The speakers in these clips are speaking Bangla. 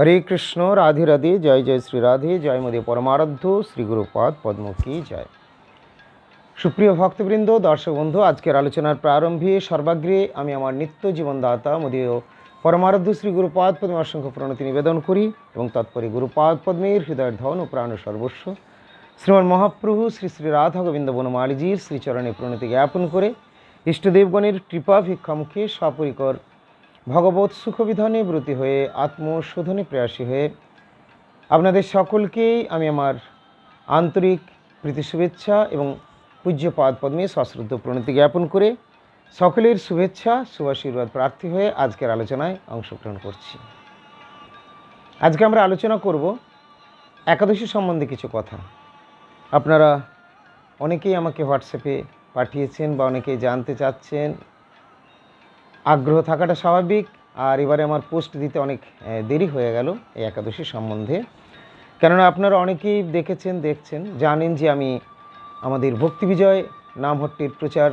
হরে কৃষ্ণ, রাধে রাধে, জয় জয় শ্রী রাধে, জয় মোদী পরমারাধ্য, শ্রী গুরুপাদ পদ্ম কি জয়। সুপ্রিয় ভক্তবৃন্দ, দর্শক বন্ধু, আজকের আলোচনার প্রারম্ভে সর্বাগ্রে আমি আমার নিত্য জীবনদাতা মোদীয় পরমারাধ্য, শ্রী গুরুপাদ পদ্মে অসংখ্য প্রণতি নিবেদন করি এবং তৎপরে গুরুপাদ পদ্মের হৃদয়ের ধন ও প্রাণ সর্বস্ব। শ্রীমান মহাপ্রভু, শ্রী শ্রী রাধা গোবিন্দ বনমালীজির শ্রীচরণে প্রণতি জ্ঞাপন করে ইষ্টদেবগণের কৃপা ভিক্ষামুখে সপরিকর ভগবত সুখবিধানে ব্রতী হয়ে আত্মশোধনে প্রয়াসী হয়ে আপনাদের সকলকেই আমি আমার আন্তরিক প্রীতি শুভেচ্ছা এবং পূজ্যপাদ পদ্মে সশ্রদ্ধ প্রণতি জ্ঞাপন করে সকলের শুভেচ্ছা শুভাশীর্বাদ প্রার্থী হয়ে আজকের আলোচনায় অংশগ্রহণ করছি। আজকে আমরা আলোচনা করব একাদশী সম্বন্ধে কিছু কথা। আপনারা অনেকেই আমাকে হোয়াটসঅ্যাপে পাঠিয়েছেন বা অনেকেই জানতে চাচ্ছেন আগ্রহ থাকাটা স্বাভাবিক। আর এবারে আমার পোস্ট দিতে অনেক দেরি হয়ে গেল এই একাদশী সম্বন্ধে। কেননা আপনারা অনেকেই দেখেছেন, দেখছেন, জানেন যে আমি আমাদের ভক্তি বিজয় নামহট্টির প্রচার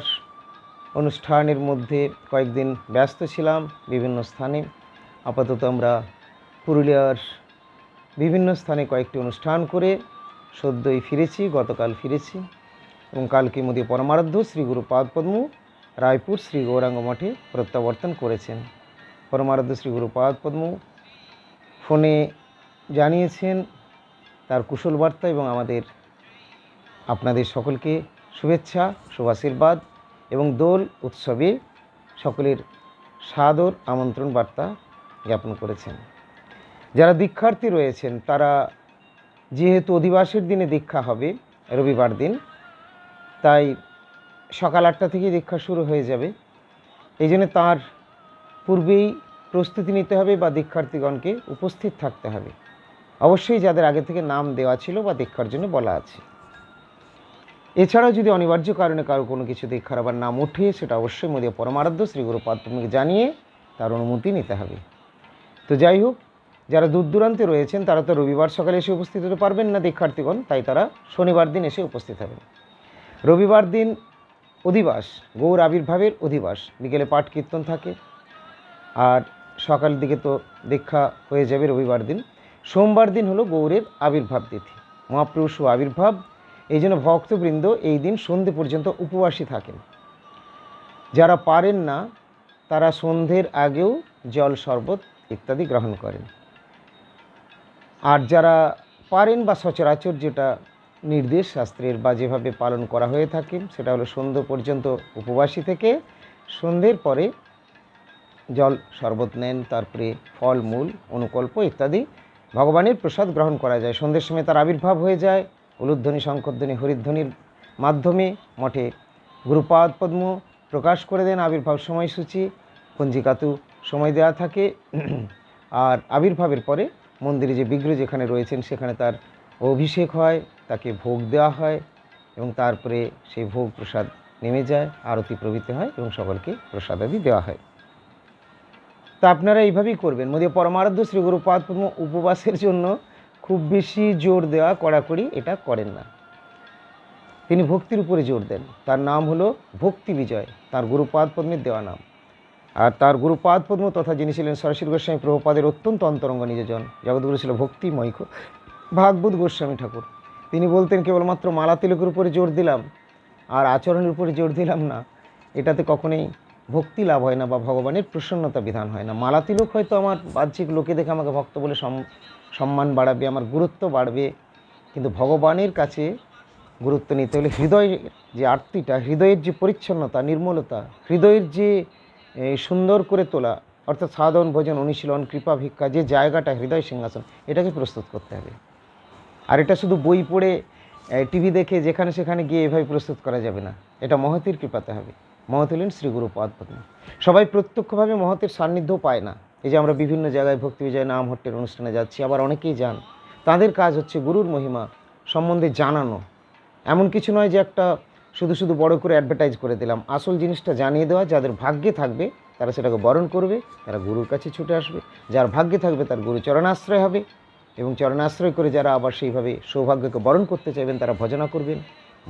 অনুষ্ঠানের মধ্যে কয়েকদিন ব্যস্ত ছিলাম বিভিন্ন স্থানে। আপাতত আমরা পুরুলিয়ার বিভিন্ন স্থানে কয়েকটি অনুষ্ঠান করে সদ্যই ফিরেছি, গতকাল ফিরেছি। এবং কালকে মধ্যে পরমারাধ্য শ্রী গুরু পাদপদ্ম রায়পুর শ্রী গৌরাঙ্গ মঠে প্রত্যাবর্তন করেছেন। পরমারাধ্য শ্রী গুরু পাদপদ্ম ফোনে জানিয়েছেন তার কুশল বার্তা এবং আমাদের আপনাদের সকলকে শুভেচ্ছা, শুভাশীর্বাদ এবং দোল উৎসবে সকলের সাদর আমন্ত্রণ বার্তা জ্ঞাপন করেছেন। যারা দীক্ষার্থী রয়েছেন, তারা যেহেতু অধিবাসের দিনে দীক্ষা হবে, রবিবার দিন, তাই সকাল আটটা থেকেই দীক্ষা শুরু হয়ে যাবে। এই জন্য তার পূর্বেই প্রস্তুতি নিতে হবে বা দীক্ষার্থীগণকে উপস্থিত থাকতে হবে। অবশ্যই যাদের আগে থেকে নাম দেওয়া ছিল বা দীক্ষার জন্য বলা আছে। এছাড়াও যদি অনিবার্য কারণে কারও কোনো কিছু দীক্ষার আবার নাম ওঠে সেটা অবশ্যই মোদী পরমারাধ্য শ্রী গুরু পাত্রমিকে জানিয়ে তার অনুমতি নিতে হবে। তো যাই হোক, যারা দূর দূরান্তে রয়েছেন, তারা তো রবিবার সকালে এসে উপস্থিত হতে পারবেন না দীক্ষার্থীগণ, তাই তারা শনিবার দিন এসে উপস্থিত হবেন। রবিবার দিন অধিবাস, গৌর আবির্ভাবের অধিবাস। বিকেলে পাঠ কীর্তন থাকে। আর সকাল দিকে তো দীক্ষা হয়ে যাবে রবিবার দিন। সোমবার দিন হলো গৌরের আবির্ভাব তিথি। মহাপ্রভু শু আবির্ভাব, এই জন্য ভক্তবৃন্দ এই দিন সন্ধে পর্যন্ত উপবাসী থাকেন। যারা পারেন না, তারা সন্ধ্যের আগেও জল শরবত ইত্যাদি গ্রহণ করেন। আর যারা পারেন বা সচরাচর যেটা নির্দেশ শাস্ত্রের বা যেভাবে পালন করা হয়ে থাকে। সেটা হলো সন্ধ্যে পর্যন্ত উপবাসী থেকে সন্ধ্যের পরে জল শরবত নেন, তারপরে ফল, মূল, অনুকল্প ইত্যাদি ভগবানের প্রসাদ গ্রহণ করা যায়। সন্ধ্যের সময় তার আবির্ভাব হয়ে যায়। উলুধ্বনি, শঙ্করধ্বনি, হরিধ্বনির মাধ্যমে মঠে গুরুপাদ, পদ্ম প্রকাশ করে দেন আবির্ভাব সময়সূচি। পঞ্জিকাতু সময় দেওয়া থাকে। আর আবির্ভাবের পরে মন্দিরে যে বিগ্রহ যেখানে রয়েছেন, সেখানে তার অভিষেক হয়। তাকে ভোগ দেওয়া হয় এবং তারপরে সেই ভোগ প্রসাদ নেমে যায়, আরতি প্রভৃতি হয় এবং সকলকে প্রসাদাদি দেওয়া হয়। তা আপনারা এইভাবেই করবেন। মোদী পরমারাধ্য শ্রী গুরুপাদ উপবাসের জন্য খুব বেশি জোর দেওয়া, কড়াকড়ি এটা করেন না। তিনি ভক্তির উপরে জোর দেন। তার নাম হলো ভক্তি বিজয়, তার গুরুপাদ পদ্মের দেওয়া নাম। আর তার গুরুপাদ পদ্ম তথা যিনি ছিলেন সরস্বতী গোস্বামী প্রভুপাদের অত্যন্ত অন্তরঙ্গ নিজজন জগৎগুরু ছিল ভক্তিময় ভাগবত গোস্বামী ঠাকুর। তিনি বলতেন কেবলমাত্র মালা তিলকের উপরে জোর দিলাম আর আচরণের উপরে জোর দিলাম না। এটাতে কখনোই ভক্তি লাভ হয় না বা ভগবানের প্রসন্নতা বিধান হয় না। মালা তিলক হয়তো আমার বাহ্যিক লোকে দেখে আমাকে ভক্ত বলে সম- সম্মান বাড়াবে, আমার গুরুত্ব বাড়বে, কিন্তু ভগবানের কাছে গুরুত্ব নিতে হলে হৃদয়ের যে আরতিটা, হৃদয়ের যে পরিচ্ছন্নতা, নির্মলতা, হৃদয়ের যে সুন্দর করে তোলা, অর্থাৎ সাধন, ভোজন, অনুশীলন, কৃপা, ভিক্ষা, যে জায়গাটা, হৃদয় সিংহাসন, এটাকে প্রস্তুত করতে হবে। আর এটা শুধু বই পড়ে টিভি দেখে যেখানে সেখানে গিয়ে এভাবে প্রস্তুত করা যাবে না। এটা মহতের কৃপাতে হবে। মহৎ হলেন শ্রী গুরু পদ্ম সবাই প্রত্যক্ষভাবে মহতের সান্নিধ্য পায় না। এই যে আমরা বিভিন্ন জায়গায় ভক্তি বিজয় নাম হট্টের অনুষ্ঠানে যাচ্ছি, আবার অনেকেই যান। তাদের কাজ হচ্ছে গুরুর মহিমা সম্বন্ধে জানানো। এমন কিছু নয় যে একটা শুধু শুধু বড় করে অ্যাডভার্টাইজ করে দিলাম। আসল জিনিসটা জানিয়ে দেওয়া, যাদের ভাগ্যে থাকবে, তারা সেটাকে বরণ করবে, তারা গুরুর কাছে ছুটে আসবে। যার ভাগ্যে থাকবে, তার গুরু চরণাশ্রয় হবে। এবং চরণাশ্রয় করে যারা আবার সেইভাবে সৌভাগ্যকে বরণ করতে চাইবেন, তারা ভজনা করবেন।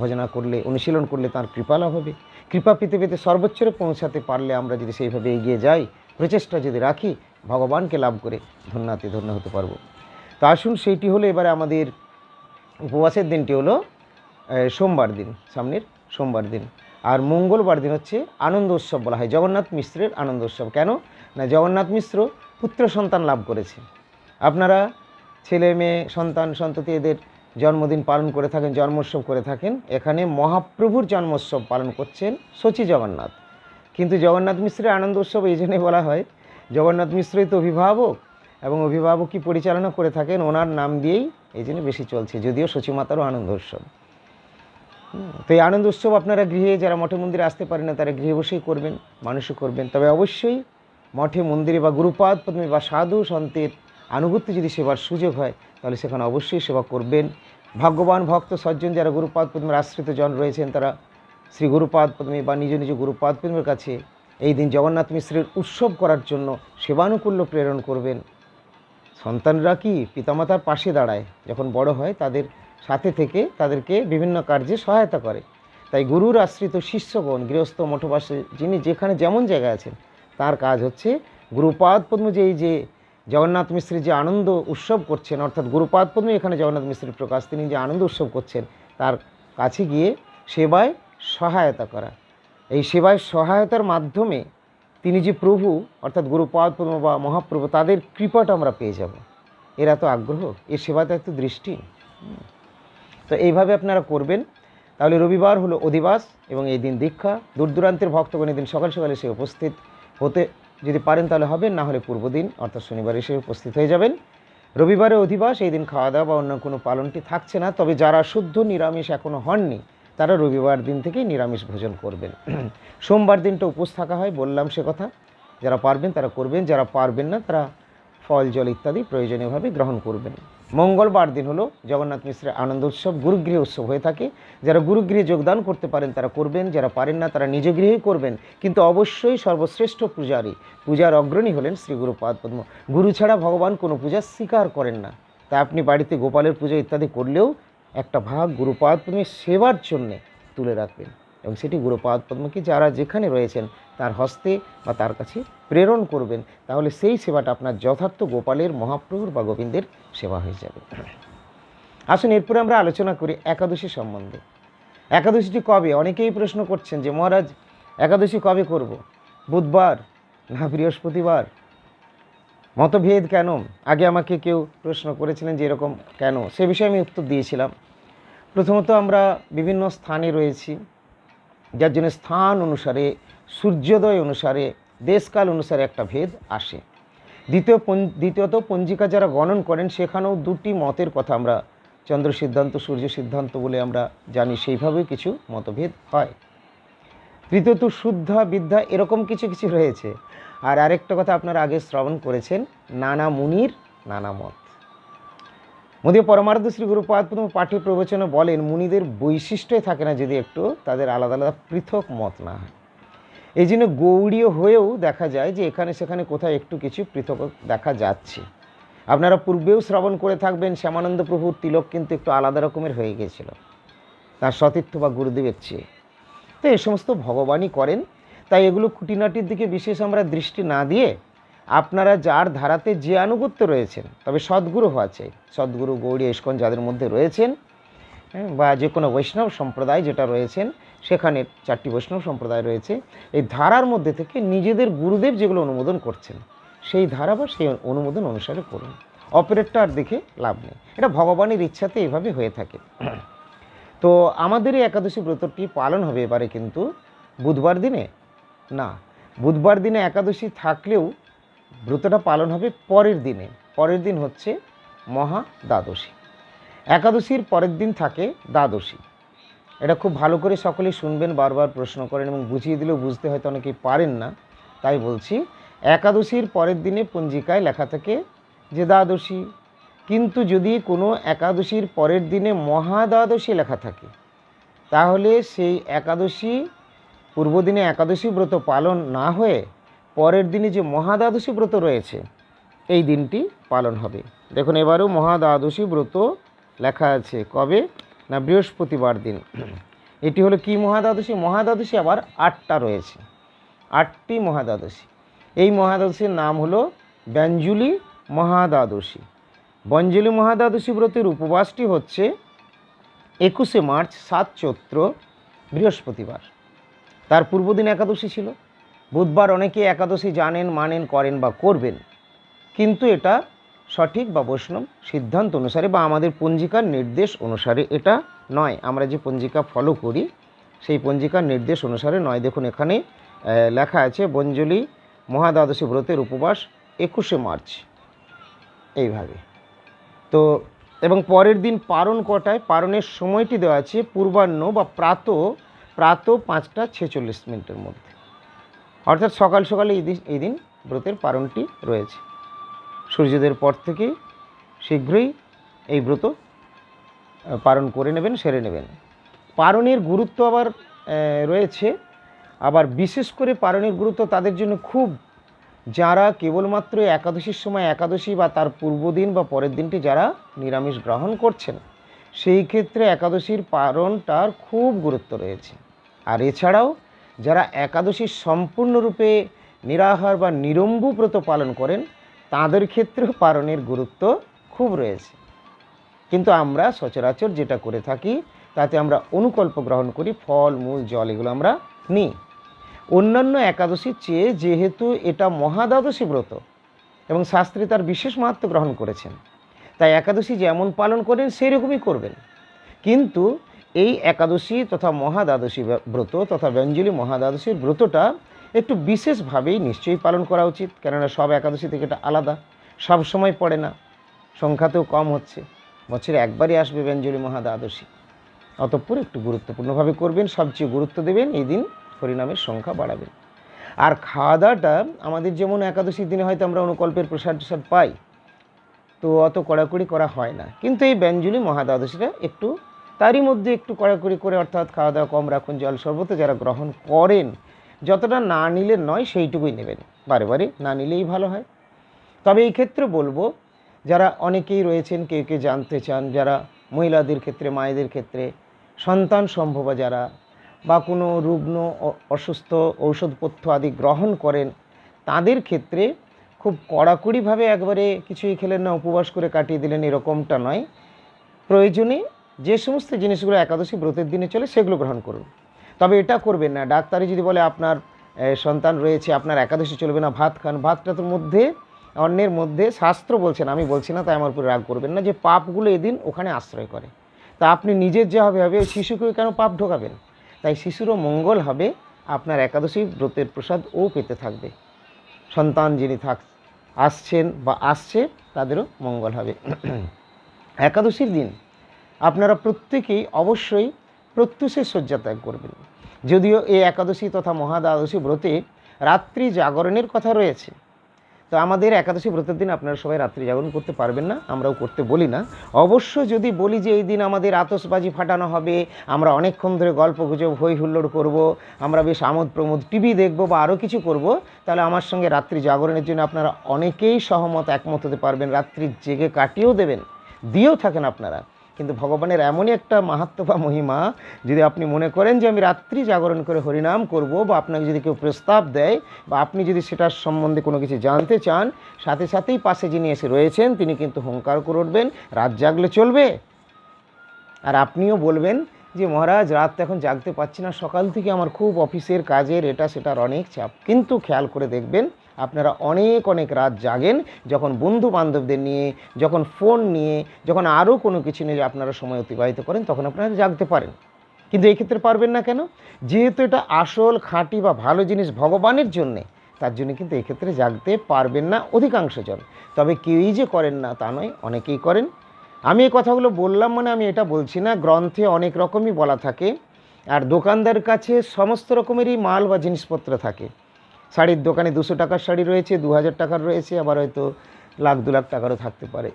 ভজনা করলে, অনুশীলন করলে তার কৃপা লাভ হবে। কৃপা পেতে পেতে সর্বোচ্চরে পৌঁছাতে পারলে আমরা যদি সেইভাবে এগিয়ে যাই, প্রচেষ্টা যদি রাখি, ভগবানকে লাভ করে ধন্যাতি ধন্য হতে পারব। তো আসুন, সেইটি হলো এবারে আমাদের উপবাসের দিনটি হলো সোমবার দিন, সামনের সোমবার দিন। আর মঙ্গলবার দিন হচ্ছে আনন্দ উৎসব বলা হয়, জগন্নাথ মিশ্রের আনন্দ উৎসব। কেন? না, জগন্নাথ মিশ্র পুত্র সন্তান লাভ করেছে আপনারা ছেলে, মেয়ে, সন্তান সন্ততি এদের জন্মদিন পালন করে থাকেন, জন্মোৎসব করে থাকেন। এখানে মহাপ্রভুর জন্মোৎসব পালন করছেন শচী জগন্নাথ। কিন্তু জগন্নাথ মিশ্রের আনন্দ উৎসব এই জন্যই বলা হয়, জগন্নাথ মিশ্রই তো অভিভাবক এবং অভিভাবকই পরিচালনা করে থাকেন ওনার নাম দিয়েই এই জন্য বেশি চলছে, যদিও সচিমাতারও আনন্দ উৎসব। তো এই আনন্দ উৎসব আপনারা গৃহে যারা মঠে মন্দিরে আসতে পারেন না, তারা গৃহে বসেই করবেন মানুষও করবেন। তবে অবশ্যই মঠে মন্দিরে বা গুরুপাদ পদ্মে বা সাধু সন্তের আনুগত্য যদি সেবার সুযোগ হয়, তাহলে সেখানে অবশ্যই সেবা করবেন। ভাগ্যবান ভক্ত সজ্জন যারা গুরুপাদ পদ্মের আশ্রিত জন রয়েছেন, তারা শ্রী গুরুপাদ পদ্মে বা নিজ নিজ গুরুপাদ পদ্মের কাছে এই দিন জগন্নাথ মিশ্রের উৎসব করার জন্য সেবানুকূল্য প্রেরণ করবেন। সন্তানরা কি পিতামাতার পাশে দাঁড়ায়? যখন বড় হয়, তাদের সাথে থেকে তাদেরকে বিভিন্ন কার্যে সহায়তা করে। তাই গুরুর আশ্রিত শিষ্যগণ, গৃহস্থ মঠবাসে, যিনি যেখানে যেমন জায়গায় আছেন, তার কাজ হচ্ছে গুরুপাদ পদ্ম যে যে জগন্নাথ মিশ্রের যে আনন্দ উৎসব করছেন, অর্থাৎ গুরুপাদ পদ্ম এখানে জগন্নাথ মিশ্রের প্রকাশ, তিনি যে আনন্দ উৎসব করছেন, তার কাছে গিয়ে সেবায় সহায়তা করা। এই সেবায় সহায়তার মাধ্যমে তিনি যে প্রভু, অর্থাৎ গুরুপাদ পদ্ম বা মহাপ্রভু, তাদের কৃপাটা আমরা পেয়ে যাব। এর এত আগ্রহ, এর সেবাতে এত দৃষ্টি। তো এইভাবে আপনারা করবেন। তাহলে রবিবার হলো অধিবাস এবং এই দিন দীক্ষা। দূর দূরান্তের ভক্তগণ এই দিন সকাল সকালে সে উপস্থিত হতে যদি পারেন তাহলে হবেন না হলে পূর্ব দিন, অর্থাৎ শনিবার এসে উপস্থিত হয়ে যাবেন। রবিবারে অধিবাস, এই দিন খাওয়া দাওয়া বা অন্য কোনো পালনটি থাকছে না, তবে যারা শুদ্ধ নিরামিষ এখনও হননি, তারা রবিবার দিন থেকেই নিরামিষ ভোজন করবেন। সোমবার দিনটা উপোস থাকা হয়, বললাম সে কথা। যারা পারবেন তারা করবেন, যারা পারবেন না তারা ফল, জল ইত্যাদি প্রয়োজনীয়ভাবে গ্রহণ করবেন। মঙ্গলবার দিন হলো জগন্নাথ মিশ্রের আনন্দ উৎসব, গুরুগৃহে উৎসব হয়ে থাকে। যারা গুরুগৃহে যোগদান করতে পারেন, তারা করবেন, যারা পারেন না, তারা নিজ গৃহেই করবেন। কিন্তু অবশ্যই সর্বশ্রেষ্ঠ পূজারী পূজার অগ্রণী হলেন শ্রী গুরুপাদ পদ্ম। গুরু ছাড়া ভগবান কোনো পূজা স্বীকার করেন না। তাই আপনি বাড়িতে গোপালের পুজো ইত্যাদি করলেও একটা ভাগ গুরুপাদ পদ্মের সেবার জন্যে তুলে রাখবেন। এবং সেটি গুরুপাদ পদ্মকে যারা যেখানে রয়েছেন তার হস্তে বা তার কাছে প্রেরণ করবেন। তাহলে সেই সেবাটা আপনার যথার্থ গোপালের, মহাপ্রভুর বা গোবিন্দের সেবা হয়ে যাবে। আসুন, এরপরে আমরা আলোচনা করি একাদশী সম্বন্ধে। একাদশীটি কবে? অনেকেই প্রশ্ন করছেন যে, মহারাজ, একাদশী কবে করব? বুধবার না বৃহস্পতিবার? মতভেদ কেন? আগে আমাকে কেউ প্রশ্ন করেছিলেন যে, এরকম কেন? সে বিষয়ে আমি উত্তর দিয়েছিলাম। প্রথমত আমরা বিভিন্ন স্থানে রয়েছি, যার জন্য স্থান অনুসারে সূর্যোদয় অনুসারে, দেশকাল অনুসারে একটা ভেদ আসে। দ্বিতীয় দ্বিতীয়ত পঞ্জিকা যারা গণন করেন, সেখানেও দুটি মতের কথা আমরা, চন্দ্র সিদ্ধান্ত, সূর্য সিদ্ধান্ত বলে আমরা জানি, সেইভাবে কিছু মতভেদ হয়। তৃতীয়ত শুদ্ধা বিদ্যা এরকম কিছু কিছু রয়েছে। আর আরেকটা কথা আপনারা আগে শ্রবণ করেছেন, নানা মুনির, নানা মত। মোদী পরমার্থ শ্রী গুরুপাদ প্রথম পাঠ্য প্রবচনে বলেন, মুনিদের বৈশিষ্ট্যই থাকে না যদি একটু তাদের আলাদা আলাদা পৃথক মত না হয়। এই জন্য গৌড়ীয় হয়েও দেখা যায় যে এখানে সেখানে কোথাও একটু কিছু পৃথক দেখা যাচ্ছে। আপনারা পূর্বেও শ্রবণ করে থাকবেন শ্যামানন্দ প্রভুর তিলক কিন্তু একটু আলাদা রকমের হয়ে গিয়েছিল। তার সতীর্থ বা গুরুদেবের চেয়ে। তো এই সমস্ত ভগবানই করেন। তাই এগুলো খুঁটিনাটির দিকে বিশেষ আমরা দৃষ্টি না দিয়ে আপনারা যার ধারাতে যে আনুগত্য রয়েছেন তবে সদ্গুরু চাই। সদ্গুরু গৌরী ইস্কন যাদের মধ্যে রয়েছেন হ্যাঁ, বা যে কোনো বৈষ্ণব সম্প্রদায় যেটা রয়েছেন সেখানে চারটি বৈষ্ণব সম্প্রদায় রয়েছে। এই ধারার মধ্যে থেকে নিজেদের গুরুদেব যেগুলো অনুমোদন করছেন, সেই ধারা বা সেই অনুমোদন অনুসারে করুন। অপারেটটা আর দেখে লাভ নেই। এটা ভগবানের ইচ্ছাতে এভাবে হয়ে থাকে। তো আমাদের এই একাদশী ব্রতটি পালন হবে এবারে কিন্তু বুধবার দিনে। না, বুধবার দিনে একাদশী থাকলেও ব্রতটা পালন হবে পরের দিনে। পরের দিন হচ্ছে মহা দ্বাদশী। একাদশীর পরের দিন থাকে দ্বাদশী। এটা খুব ভালো করে সকলেই শুনবেন, বারবার প্রশ্ন করেন এবং বুঝিয়ে দিলেও বুঝতে হয়তো অনেকেই পারেন না। তাই বলছি, একাদশীর পরের দিনে পঞ্জিকায় লেখা থাকে যে দ্বাদশী কিন্তু যদি কোনো একাদশীর পরের দিনে মহাদ্বাদশী লেখা থাকে, তাহলে সেই একাদশী পূর্বদিনে একাদশী ব্রত পালন না হয়ে পরের দিনে যে মহাদ্বাদশী ব্রত রয়েছে, এই দিনটি পালন হবে। দেখুন, এবারও মহাদ্বাদশী ব্রত লেখা আছে। কবে? না বৃহস্পতিবার দিন। এটি হলো কি মহাদ্বাদশী? মহাদ্বাদশী আবার আটটা রয়েছে। আটটি মহাদ্বাদশী। এই মহাদ্বাদশীর নাম হলো ব্যঞ্জুলি মহাদ্বাদশী। বঞ্জলি মহাদ্বাদশী ব্রতের উপবাসটি হচ্ছে একুশে মার্চ সাত চৈত্র বৃহস্পতিবার। তার পূর্বদিন একাদশী ছিল। বুধবার অনেকে একাদশী জানেন, মানেন, করেন বা করবেন। কিন্তু এটা সঠিক বা বৈষ্ণব সিদ্ধান্ত অনুসারে বা আমাদের পঞ্জিকার নির্দেশ অনুসারে এটা নয়। আমরা যে পঞ্জিকা ফলো করি, সেই পঞ্জিকার নির্দেশ অনুসারে নয়। দেখুন, এখানে লেখা আছে, বঞ্জলি মহাদ্বাদশী ব্রতের উপবাস একুশে মার্চ। এইভাবে। তো, এবং পরের দিন পারণ কটায়? পারণের সময়টি দেওয়া আছে পূর্বাহ্ন বা প্রাত প্রাত পাঁচটা ছেচল্লিশ মিনিটের মধ্যে। অর্থাৎ সকাল সকালে এই দিন এই দিন ব্রতের পারণটি রয়েছে। সূর্যোদয়ের পর থেকে শীঘ্রই এই ব্রত পালন করে নেবেন, সেরে নেবেন। পারণের গুরুত্ব আবার রয়েছে। আবার বিশেষ করে পারণের গুরুত্ব তাদের জন্য খুব। যারা কেবলমাত্র একাদশীর সময় একাদশী বা তার পূর্বদিন বা পরের দিনটি যারা নিরামিষ গ্রহণ করছেন, সেই ক্ষেত্রে একাদশীর পারণটার খুব গুরুত্ব রয়েছে। আর এছাড়াও যারা একাদশীর সম্পূর্ণরূপে নিরাহার বা নিরম্বু ব্রত পালন করেন তাদের ক্ষেত্রেও পারণের গুরুত্ব খুব রয়েছে। কিন্তু আমরা সচরাচর যেটা করে থাকি, তাতে আমরা অনুকল্প গ্রহণ করি, ফল, মূল, জল, এগুলো আমরা নিই। অন্যান্য একাদশীর চেয়ে যেহেতু এটা মহাদ্বাদশী ব্রত এবং শাস্ত্রে তার বিশেষ মাহাত্ম গ্রহণ করেছেন, তাই একাদশী যেমন পালন করেন সেই রকমই করবেন। কিন্তু এই একাদশী তথা মহাদ্বাদশী ব্রত তথা ব্যঞ্জলি মহাদ্বাদশীর ব্রতটা একটু বিশেষভাবেই নিশ্চয়ই পালন করা উচিত, কেননা সব একাদশী থেকে এটা আলাদা। সব সময় পড়ে না, সংখ্যাতেও কম হচ্ছে। বছরে একবারই আসবে ব্যঞ্জলি মহাদ্বাদশী। অতঃপর একটু গুরুত্বপূর্ণভাবে করবেন, সবচেয়ে গুরুত্ব দেবেন, এই দিন হরিনামের সংখ্যা বাড়াবেন। আর খাওয়া দাওয়াটা আমাদের যেমন একাদশীর দিনে হয়তো আমরা অনুকল্পের প্রসাদ প্রসাদ পাই, তো অত কড়াকড়ি করা হয় না। কিন্তু এই ব্যঞ্জলি মহাদ্বাদশীটা একটু, তারই মধ্যে একটু কড়াকড়ি করে অর্থাৎ খাওয়া দাওয়া কম রাখুন, জল শরবত যারা গ্রহণ করেন যতটা না নিলে নয়, সেইটুকুই নেবেন। বারে না নিলেই ভালো হয়। তবে এই ক্ষেত্রে বলব, যারা অনেকেই রয়েছেন, কেউ কেউ জানতে চান, যারা মহিলাদের ক্ষেত্রে, মায়েদের ক্ষেত্রে, সন্তান সম্ভবা যারা, বা কোনো রুগ্ন অসুস্থ, ঔষধপথ্য আদি গ্রহণ করেন, তাদের ক্ষেত্রে খুব কড়াকড়িভাবে একবারে কিছুই খেলেন না, উপবাস করে কাটিয়ে দিলেন, এরকমটা নয়। প্রয়োজনে যে সমস্ত জিনিসগুলো একাদশী ব্রতের দিনে চলে, সেগুলো গ্রহণ করুন। তবে এটা করবেন না। ডাক্তারে যদি বলে আপনার সন্তান রয়েছে, আপনার একাদশী চলবে না, ভাত খান। ভাতটা তোর মধ্যে, অন্যের মধ্যে শাস্ত্র বলছেন, আমি বলছি না, তাই আমার উপরে রাগ করবেন না যে পাপগুলো এদিন ওখানে আশ্রয় করে। তা আপনি নিজের যা হবে হবে ওই শিশুকেও কেন পাপ ঢোকাবেন? তাই শিশুরও মঙ্গল হবে, আপনার একাদশী ব্রতের প্রসাদ ও পেতে থাকবে। সন্তান যিনি থাক, আসছেন বা আসছে, তাদেরও মঙ্গল হবে। একাদশীর দিন আপনারা প্রত্যেকেই অবশ্যই প্রত্যুষের শয্যা ত্যাগ করবেন। যদিও এই একাদশী তথা মহাদ্বাদশী ব্রতে রাত্রি জাগরণের কথা রয়েছে। তো আমাদের একাদশী ব্রতের দিন আপনারা সবাই রাত্রি জাগরণ করতে পারবেন না, আমরাও করতে বলি না। অবশ্য যদি বলি যে এই দিন আমাদের আতসবাজি ফাটানো হবে, আমরা অনেকক্ষণ ধরে গল্প গুজব হই হুল্লোড় করব, আমরা বেশ আমোদ প্রমোদ টিভি দেখব বা আরও কিছু করব, তাহলে আমার সঙ্গে রাত্রি জাগরণের জন্য আপনারা অনেকেই সহমত, একমত হতে পারবেন। রাত্রি জেগে কাটিয়েও দেবেন, দিয়েও থাকেন আপনারা। কিন্তু ভগবানের এমনই একটা মাহাত্ম বা মহিমা, যদি আপনি মনে করেন যে আমি রাত্রি জাগরণ করে হরিনাম করব বা আপনাকে যদি কেউ প্রস্তাব দেয় বা আপনি যদি সেটার সম্বন্ধে কোনো কিছু জানতে চান, সাথে সাথেই পাশে যিনি এসে রয়েছেন তিনি কিন্তু হুঙ্কার করে উঠবেন, রাত জাগলে চলবে। আর আপনিও বলবেন যে মহারাজ, রাত এখন জাগতে পারছি না, সকাল থেকে আমার খুব অফিসের কাজের এটা সেটার অনেক চাপ। কিন্তু খেয়াল করে দেখবেন আপনারা অনেক অনেক রাত জাগেন, যখন বন্ধু বান্ধবদের নিয়ে, যখন ফোন নিয়ে, যখন আরও কোনো কিছু নিয়ে আপনারা সময় অতিবাহিত করেন, তখন আপনারা জাগতে পারেন। কিন্তু এই ক্ষেত্রে পারবেন না কেন? যেহেতু এটা আসল, খাঁটি বা ভালো জিনিস ভগবানের জন্যে, তার জন্য কিন্তু এক্ষেত্রে জাগতে পারবেন না অধিকাংশ জন। তবে কেউই যে করেন না তা নয়, অনেকেই করেন। আমি এই কথাগুলো বললাম মানে আমি এটা বলছি না, গ্রন্থে অনেক রকমই বলা থাকে, আর দোকানদার কাছে সমস্ত রকমেরই মাল বা জিনিসপত্র থাকে। শাড়ির দোকানে দুশো টাকার শাড়ি রয়েছে দু হাজার টাকার রয়েছে, আবার হয়তো লাখ, দু লাখ টাকারও থাকতে পারে।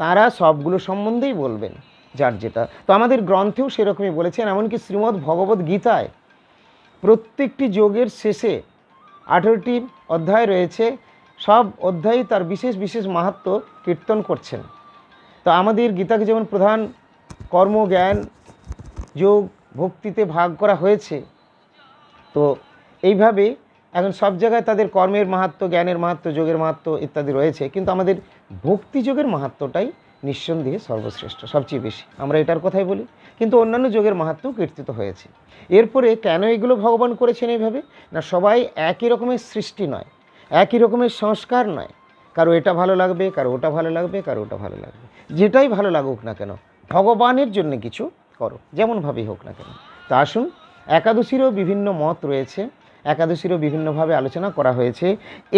তারা সবগুলো সম্বন্ধেই বলবেন, যার যেটা। তো আমাদের গ্রন্থেও সেরকমই বলেছেন, এমনকি শ্রীমদ্ ভগবত গীতায় প্রত্যেকটি যোগের শেষে আঠেরোটি অধ্যায় রয়েছে, সব অধ্যায়ই তার বিশেষ বিশেষ মাহাত্ম কীর্তন করছেন। তো আমাদের গীতাকে যেমন প্রধান কর্ম, জ্ঞান, যোগ, ভক্তিতে ভাগ করা হয়েছে, তো এইভাবে এখন সব জায়গায় তাদের কর্মের মাহাত্ম, জ্ঞানের মাহাত্ম, যোগের মাহাত্ম ইত্যাদি রয়েছে, কিন্তু আমাদের ভক্তি যোগের মাহাত্মটাই নিঃসন্দেহে সর্বশ্রেষ্ঠ, সবচেয়ে বেশি। আমরা এটার কথাই বলি। কিন্তু অন্যান্য যোগের মাহাত্ম কীর্তিত হয়েছে। এরপরে কেন এগুলো ভগবান করেছেন এইভাবে? না, সবাই একই রকমের সৃষ্টি নয়, একই রকমের সংস্কার নয়। কারও এটা ভালো লাগবে, কারও ওটা ভালো লাগবে, কারও ওটা ভালো লাগবে। যেটাই ভালো লাগুক না কেন, ভগবানের জন্য কিছু করো, যেমনভাবেই হোক না কেন। তা আসুন, একাদশীরও বিভিন্ন মত রয়েছে। একাদশীরও বিভিন্নভাবে আলোচনা করা হয়েছে।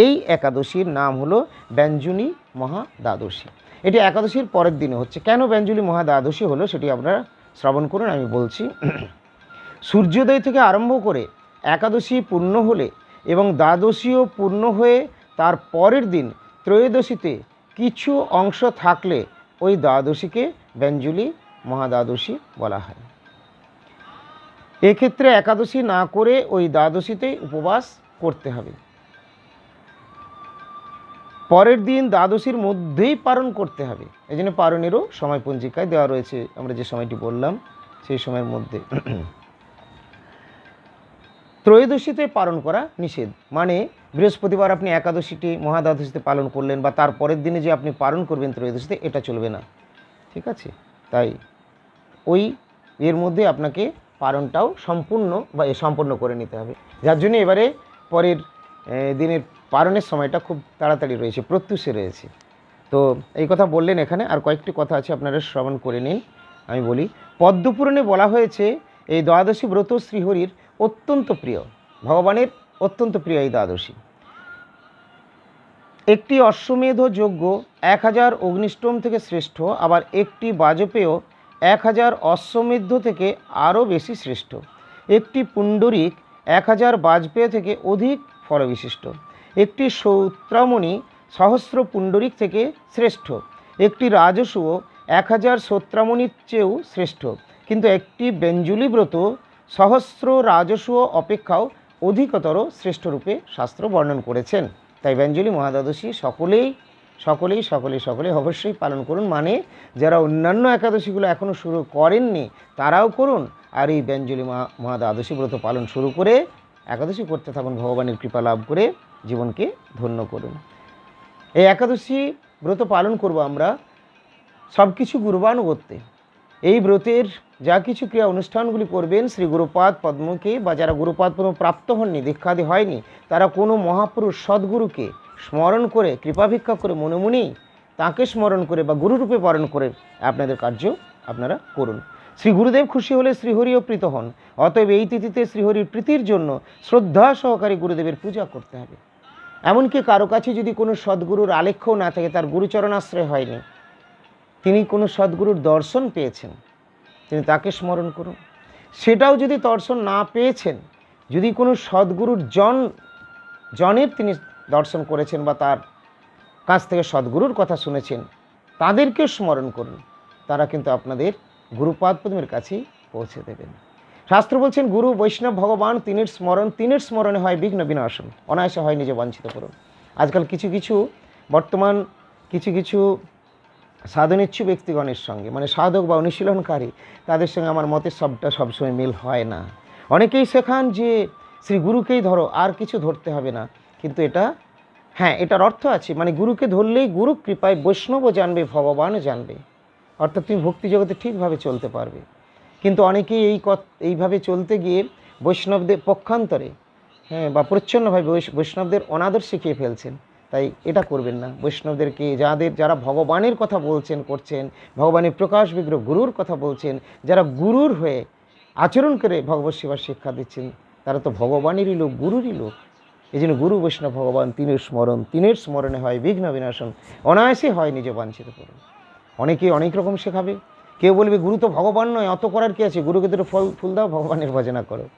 এই একাদশীর নাম হলো ব্যঞ্জনী মহা দ্বাদশী এটি একাদশীর পরের দিনে হচ্ছে। কেন ব্যঞ্জলি মহা দ্বাদশী হলো সেটি আপনারা শ্রবণ করুন, আমি বলছি। সূর্যোদয় থেকে আরম্ভ করে একাদশী পূর্ণ হলে এবং দ্বাদশীও পূর্ণ হয়ে তার পরের দিন ত্রয়োদশীতে কিছু অংশ থাকলে ওই দ্বাদশীকে ব্যঞ্জলি মহাদ্বাদশী বলা হয়। এক্ষেত্রে একাদশী না করে ওই দ্বাদশীতে উপবাস করতে হবে। পরের দিন দ্বাদশীর মধ্যেই পালন করতে হবে। এই জন্য পালনেরও সময় পঞ্জিকায় দেওয়া রয়েছে। আমরা যে সময়টি বললাম, সেই সময়ের মধ্যে। ত্রয়োদশীতে পালন করা নিষেধ। মানে বৃহস্পতিবার আপনি একাদশীটি মহাদ্বাদশীতে পালন করলেন বা তার পরের দিনে যে আপনি পালন করবেন ত্রয়োদশীতে, এটা চলবে না। ঠিক আছে? তাই ওই এর মধ্যে আপনাকে পালনটাও সম্পূর্ণ বা এ সম্পন্ন করে নিতে হবে। যার জন্য এবারে পরের দিনের পালনের সময়টা খুব তাড়াতাড়ি রয়েছে, প্রত্যুষে রয়েছে। তো এই কথা বললেন এখানে, আর কয়েকটি কথা আছে আপনারা শ্রবণ করে নিন, আমি বলি। পদ্মপুরাণে বলা হয়েছে, এই দ্বাদশী ব্রত শ্রীহরির অত্যন্ত প্রিয়, ভগবানের অত্যন্ত প্রিয় এই দ্বাদশী। একটি অশ্বমেধ যজ্ঞ এক হাজার অগ্নিষ্টম থেকে শ্রেষ্ঠ, আবার একটি বাজপেয় এক হাজার অশ্বমেধ থেকে আরও বেশি শ্রেষ্ঠ। একটি পুণ্ডরিক এক হাজার বাজপেয় থেকে অধিক ফলবিশিষ্ট। একটি সৌত্রামণি সহস্র পুণ্ডরিক থেকে শ্রেষ্ঠ। একটি রাজসূয় এক হাজার সত্রামণির চেয়েও শ্রেষ্ঠ। কিন্তু একটি বেঞ্জুলি ব্রত সহস্র রাজসূয় অপেক্ষাও অধিকতর শ্রেষ্ঠ রূপে শাস্ত্র বর্ণন করেছেন। তাই ব্যঞ্জলি মহাদ্বাদশী সকলেই সকলেই সকলেই সকলেই অবশ্যই পালন করুন। মানে যারা অন্যান্য একাদশীগুলো এখনও শুরু করেননি, তারাও করুন। আর এই ব্যঞ্জলি মহা, মহাদ্বাদশী ব্রত পালন শুরু করে একাদশী করতে থাকুন। ভগবানের কৃপা লাভ করে জীবনকে ধন্য করুন। এই একাদশী ব্রত পালন করব আমরা সব কিছু গুরুবানুগত্যে। এই ব্রতের যা কিছু ক্রিয়া অনুষ্ঠানগুলি করবেন, শ্রী গুরুপাদ পদ্মকে বা যারা গুরুপাদ পদ্ম প্রাপ্ত হননি, দীক্ষাদি হয়নি, তারা কোনো মহাপুরুষ সদ্গুরুকে স্মরণ করে কৃপাভিক্ষা করে মনে মনেই তাঁকে স্মরণ করে বা গুরুরূপে পালন করে আপনাদের কার্য আপনারা করুন। শ্রী গুরুদেব খুশি হলে শ্রীহরিও প্রীত হন। অতএব এই তিথিতে শ্রীহরির প্রীতির জন্য শ্রদ্ধা সহকারে গুরুদেবের পূজা করতে হবে। এমনকি কারও কাছে যদি কোনো সদ্গুরুর আলেখ্যও না থাকে, তার গুরুচরণ আশ্রয় হয়নি। তিনি কোনো সদ্গুরুর দর্শন পেয়েছেন। তিনি তাকে স্মরণ করুন। সেটাও যদি দর্শন না পেয়েছেন, যদি কোনো সদ্গুরুর জন, জনের তিনি দর্শন করেছেন বা তার কাছ থেকে সদ্গুরুর কথা শুনেছেন তাদেরকে স্মরণ করুন। তারা কিন্তু আপনাদের গুরুপাদ পদ্মের কাছেই পৌঁছে দেবেন। শাস্ত্র বলছেন, গুরু বৈষ্ণব ভগবান, তিনের স্মরণ, তিনের স্মরণে হয় বিঘ্ন বিনাশন অনায়াসে হয় নিজে বঞ্চিত করুন। আজকাল কিছু কিছু বর্তমান, কিছু কিছু সাধনেচ্ছু ব্যক্তিগণের সঙ্গে মানে সাধক বা অনুশীলনকারী, তাদের সঙ্গে আমার মতের সবটা সবসময় মিল হয় না। অনেকেই শেখান যে শ্রী গুরুকেই ধরো, আর কিছু ধরতে হবে না। কিন্তু এটা হ্যাঁ এটার অর্থ আছে মানে গুরুকে ধরলেই গুরু কৃপায় বৈষ্ণবও জানবে, ভগবানও জানবে। অর্থাৎ তুমি ভক্তি জগতে ঠিকভাবে চলতে পারবে। কিন্তু অনেকেই এই এইভাবে চলতে গিয়ে বৈষ্ণবদের পক্ষান্তরে হ্যাঁ বা প্রচ্ছন্নভাবে বৈষ- বৈষ্ণবদের অনাদর শিখিয়ে ফেলছেন। তাই এটা করবেন না। বৈষ্ণবদেরকে যাদের, যারা ভগবানের কথা বলছেন, করছেন, ভগবানের প্রকাশ বিগ্রহ গুরুর কথা বলছেন, যারা গুরুর হয়ে আচরণ করে ভগবত সেবার শিক্ষা দিচ্ছেন, তারা তো ভগবানেরই লোক, গুরুরই লোক। এই জন্য গুরু বৈষ্ণব ভগবান তিনের স্মরণ, তিনের স্মরণে হয় বিঘ্ন বিনাশন অনায়াসে হয় নিজে বাঞ্ছিত করুন অনেকে অনেক রকম শেখাবে। কেউ বলবে, গুরু তো ভগবান নয়, অত করার কি আছে? গুরুকে দুটো ফল, ফুল দাও, ভগবানের ভজনা করো।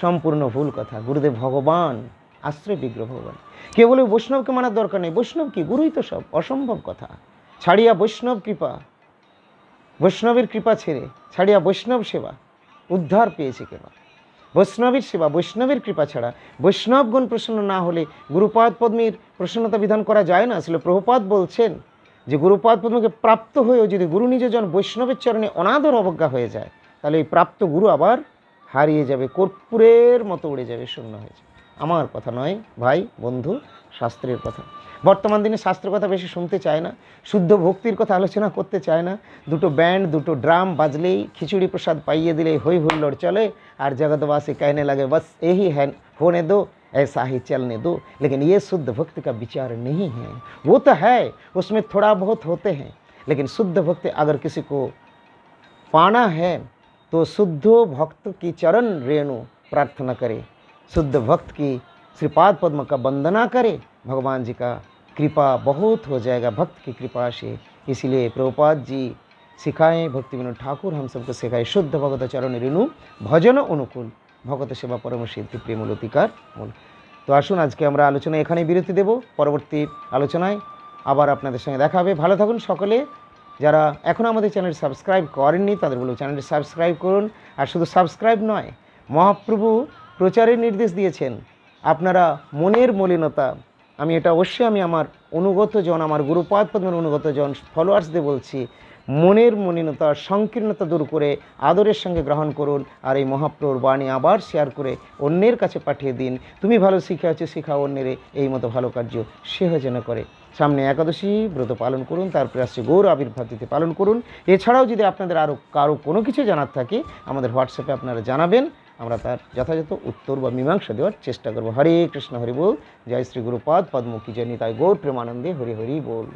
সম্পূর্ণ ভুল কথা। গুরুদেব ভগবান, আশ্রয় বিগ্রহ ভগবান। কেউ বলবে, বৈষ্ণবকে মানার দরকার নেই, বৈষ্ণব কি? গুরুই তো সব, অসম্ভব কথা। ছাড়িয়া বৈষ্ণব কৃপা, বৈষ্ণবের কৃপা ছেড়ে ছাড়িয়া বৈষ্ণব সেবা, উদ্ধার পেয়েছে কেবা বৈষ্ণবের সেবা, বৈষ্ণবের কৃপা ছাড়া। বৈষ্ণবগণ প্রসন্ন না হলে গুরুপাদ পদ্মীর প্রসন্নতা বিধান করা যায় না। আসলে প্রভুপাদ বলছেন যে, গুরুপাদ পদ্মকে প্রাপ্ত হয়েও যদি গুরু নিজজন বৈষ্ণবের চরণে অনাদর অবজ্ঞা হয়ে যায়, তাহলে এই প্রাপ্ত গুরু আবার হারিয়ে যাবে, কর্পূরের মতো উড়ে যাবে, শূন্য হয়ে যাবে। আমার কথা নয়, ভাই, বন্ধু শাস্ত্রের কথা বর্তমান দিনে শাস্ত্রের কথা বেশি শুনতে চায় না শুদ্ধ ভক্তির কথা আলোচনা করতে চায় না দুটো ব্যান্ড দুটো ড্রাম বাজলেই খিচুড়ি প্রসাদ পাইয়ে দিলেই হই হুল্লোড় চলে আর जगतवासी कहने लगे बस यही है होने दो ऐसा ही चलने दो लेकिन ये शुद्ध भक्ति का विचार नहीं है वो तो है उसमें थोड़ा बहुत होते हैं लेकिन शुद्ध भक्ति अगर किसी को पाना है तो शुद्ध भक्त की चरण रेणु प्रार्थना करे शुद्ध भक्त की श्रीपाद पद्म का वंदना करे भगवान जी का कृपा बहुत हो जाएगा भक्त की कृपा से इसीलिए प्रभुपाद जी सिखाएं भक्ति विनोद ठाकुर हम सबको सिखाए शुद्ध भगत चरण रेणु ভজন অনুকূল ভগত সেবা পরম সিদ্ধি প্রেম লতিকার মূল তো আসুন আজকে আমরা আলোচনা এখানেই বিরতি দেব পরবর্তী আলোচনায় আবার আপনাদের সঙ্গে দেখা হবে ভালো থাকুন সকলে যারা এখনও আমাদের চ্যানেল সাবস্ক্রাইব করেননি তাদের বলবো চ্যানেলটি সাবস্ক্রাইব করুন আর শুধু সাবস্ক্রাইব নয় মহাপ্রভু প্রচারের নির্দেশ দিয়েছেন আপনারা মনের মলিনতা, আমি এটা অবশ্যই আমি আমার অনুগত জন, আমার গুরুপাদ পদ্মের অনুগত জন ফলোয়ার্সদের বলছি, মনের মলিনতা, সংকীর্ণতা দূর করে আদরের সঙ্গে গ্রহণ করুন আর এই মহাপ্রভুর বাণী আবার শেয়ার করে অন্যের কাছে পাঠিয়ে দিন। তুমি ভালো শিখে আছো, শেখাও অন্যের, এই মতো ভালো কার্য সেহ যেন করে। সামনে একাদশী, ব্রত পালন করুন, তারপরে আসছে গৌর আবির্ভাব তিথি পালন করুন। এছাড়াও যদি আপনাদের আরও কারও কোনো কিছু জানার থাকে, আমাদের হোয়াটসঅ্যাপে আপনারা জানাবেন। আমরা তার যথাযথ উত্তর বা মীমাংসা দেওয়ার চেষ্টা করব। হরে কৃষ্ণ, হরি বল। জয় শ্রী গুরুপাদ পদ্মুখী জয় গৌর, প্রেমানন্দে হরি হরি বল।